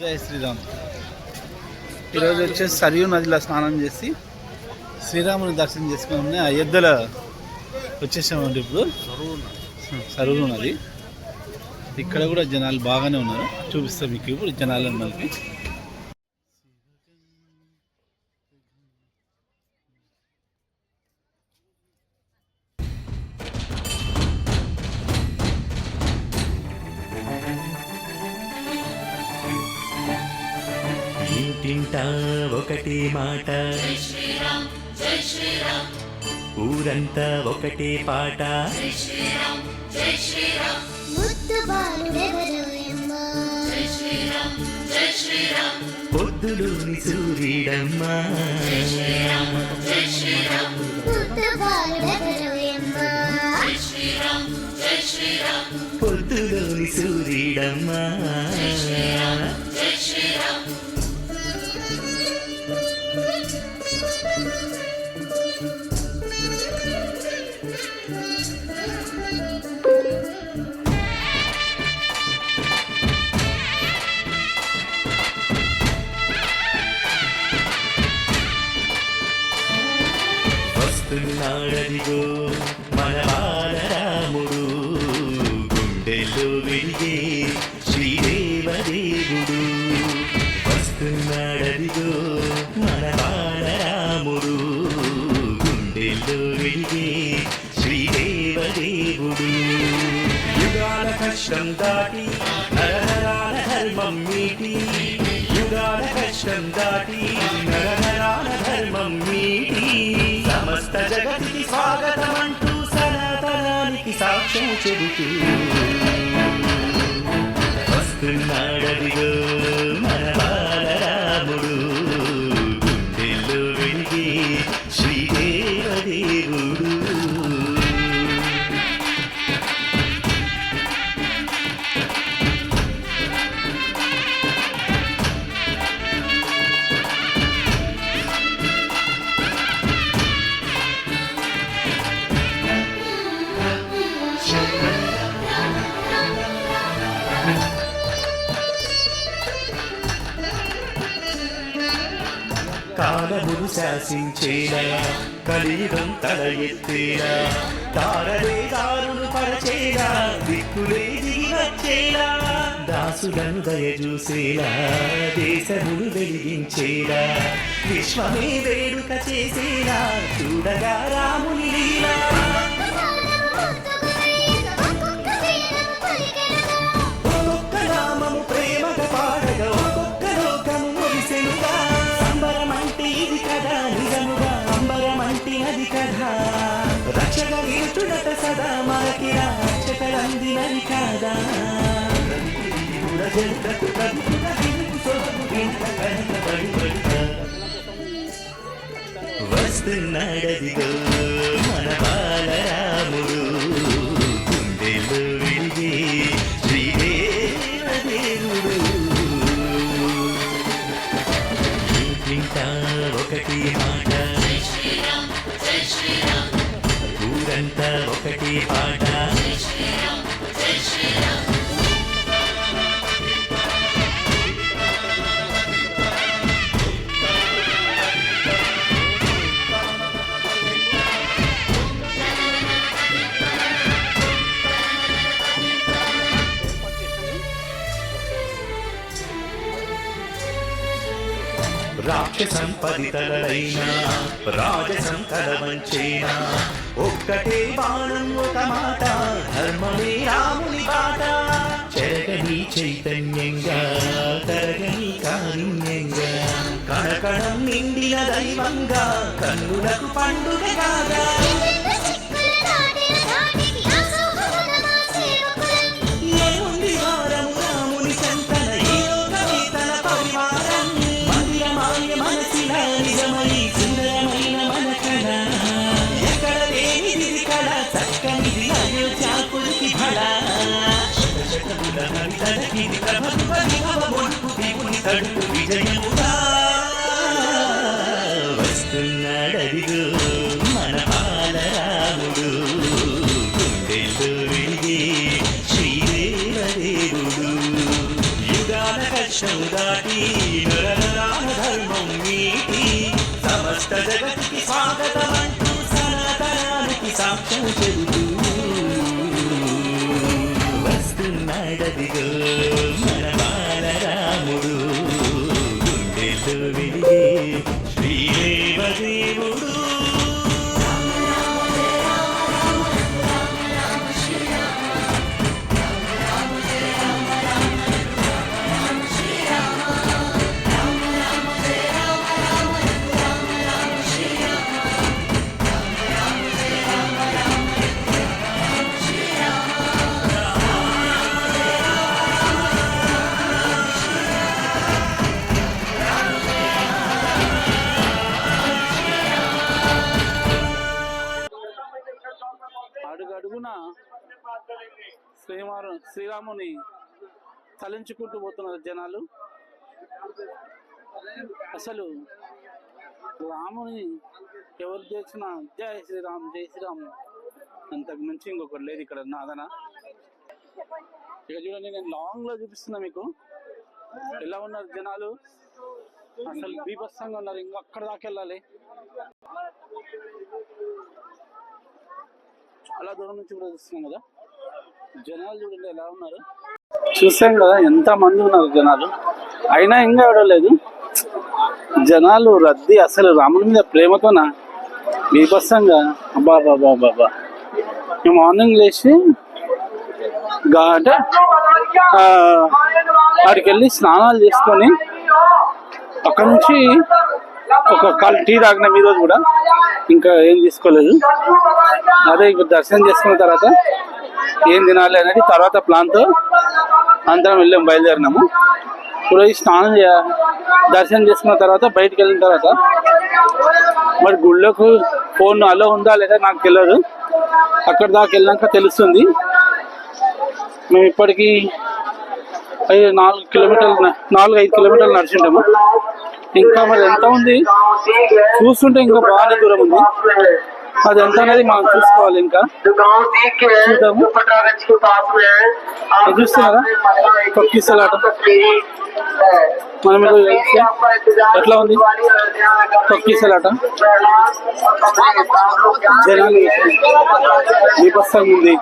జై శ్రీరామ్. ఈరోజు వచ్చేసి సరియు నదిలో స్నానం చేసి శ్రీరాముని దర్శనం చేసుకుని అయోధ్యలో వచ్చేసామండి ఇప్పుడు. సరువు నది. ఇక్కడ కూడా జనాలు బాగానే ఉన్నారు. చూపిస్తాం మీకు ఇప్పుడు జనాలను మనకి ఇంటింటా ఒకటి మాట. ఊరంతా ఒకటే పాట. పొద్దులోని సూర్యుడమ్మా పొద్దులోని సూర్యుడమ్మా వస్తున్నాడదిగో మన బాలరాముడు గుండెల్లో వెలిగే శ్రీదేవదేవుడు. వస్తున్నాడదిగో మన బాలరాముడు గుండెల్లో వెలిగే శ్రీదేవదేవుడు. యుగాల కష్టం దాటి నరహరాల ధర్మం మీటి యుగాల కష్టం దాటి చెబుతూ వస్తున్నాడదిగో కాలమును శాసించేలా కలియుగం తల ఎత్తేలా తారలే దారులు పరచేలా దిక్కులే దిగి వచ్చేలా దాసులను దయచూసేలా దేశమును వెలిగించేలా విశ్వమే వేడుక చేసేలా చూడగా రాముని లీలా. మనకి రక్షకలందినది కాదా? జంతకు ప్రభుత్వ హిందుకు సొంతకు వస్తున్నాడదిగో మన బాలరాముడు. ఊరంతా ఒకటి పాట రాక్షసం పదితలైనా రాజసం ఓ ఒక్కటే బాణం ఒక మాట ధర్మమే రాముని బాట. చెరగని చైతన్యంగా తరగని కారుణ్యంగా కణకణం నిండిన దైవంగా కన్నులకు పండుగ కాగా. హరితనకిది ప్రభత్వ దేవుని తడుపు విజయముగా వస్తున్నాడదిగో మన బాలరాముడు గుండెల్లో వెలిగే శ్రీదేవదేవుడు యుగాల దాటి ధర్మం సమస్త జగతికి స్వాగతమంటూ సనాతనానికి సాక్ష్యం చెబుతూ శ్రీదేవదేవుడు అడుగు శ్రీరాముని తలంచుకుంటూ పోతున్నారు జనాలు. అసలు రాముని ఎవరు చేసిన జై శ్రీరామ్ జై శ్రీరామ్. అంతకు మించి ఇంకొకటి లేదు ఇక్కడ నాదన. ఇక చూడండి నేను లాంగ్లో చూపిస్తున్నా మీకు. ఎలా ఉన్నారు జనాలు? అసలు బీభత్సంగా ఉన్నారు ఇంకా అక్కడ దాకా వెళ్ళాలి. చాలా దూరం నుంచి కూడా చూస్తున్నాం కదా. జనాలు చూడండి ఎలా ఉన్నారు. చూసాం కదా ఎంత మంది ఉన్నారు జనాలు. అయినా ఇంకా ఆడలేదు. జనాలు రద్దీ అసలు రాముడి మీద ప్రేమతోన? బీభత్సంగా. అబ్బా బాబా బాబా మేము మార్నింగ్ లేచి గా అంటే ఆ, వెళ్ళి స్నానాలు చేసుకొని అక్కడ నుంచి ఒక కాలు టీ తాగినాం ఈరోజు కూడా. ఇంకా ఏం తీసుకోలేదు. అదే ఇప్పుడు దర్శనం చేసుకున్న తర్వాత ఏం తినాలి అనేది తర్వాత ప్లాన్తో అందరం వెళ్ళాము బయలుదేరినాము. ఇప్పుడు ఈ స్నానం దర్శనం చేసుకున్న తర్వాత బయటికి వెళ్ళిన తర్వాత మరి గుళ్ళకు ఫోన్ అలో ఉందా లేదా నాకు తెలియదు. అక్కడ దాకా వెళ్ళాక తెలుస్తుంది. మేము ఇప్పటికీ ఐదు నాలుగు కిలోమీటర్లు నాలుగు ఐదు కిలోమీటర్లు నడిచింటాము. ఇంకా మరి ఎంత ఉంది? చూస్తుంటే ఇంకా బాగానే దూరం ఉంది. అది ఎంత అనేది మనం చూసుకోవాలి ఇంకా. చూద్దాము. చూస్తున్నారా? పక్కి సలాట మనం ఎట్లా ఉంది? పక్కి సలాట జనాలు విభత్సంగా ఉంది